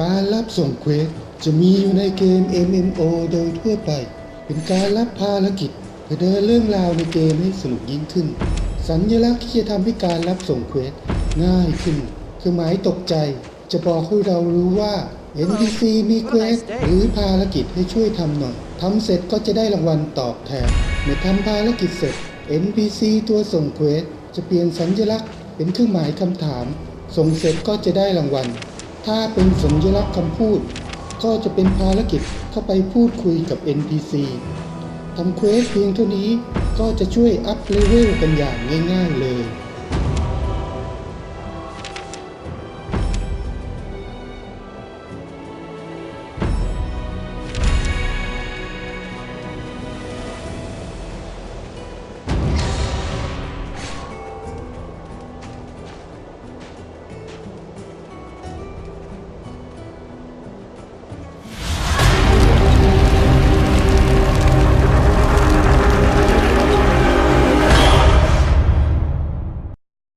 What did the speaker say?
การรับส่งเควสจะมีอยู่ในเกม MMO โดยทั่วไป เป็นการรับภารกิจเพื่อเดินเรื่องราวในเกมให้สนุกยิ่งขึ้น สัญลักษณ์ที่จะทำให้การรับส่งเควสง่ายขึ้น คือหมายตกใจ จะบอกให้เรารู้ว่า NPC มีเควสหรือภารกิจให้ช่วยทำหน่อยทำเสร็จก็จะได้รางวัลตอบแทนเมื่อทำภารกิจเสร็จ NPC ตัวส่งเควสจะเปลี่ยนสัญลักษณ์เป็นเครื่องหมายคำถาม ส่งเสร็จก็จะได้รางวัล ถ้าเป็นสัญลักษณ์คำพูด ก็จะเป็นภารกิจเข้าไปพูดคุยกับ NPC ทำเควสเพียงเท่านี้ก็จะช่วยอัพเลเวลกันอย่างง่ายๆเลย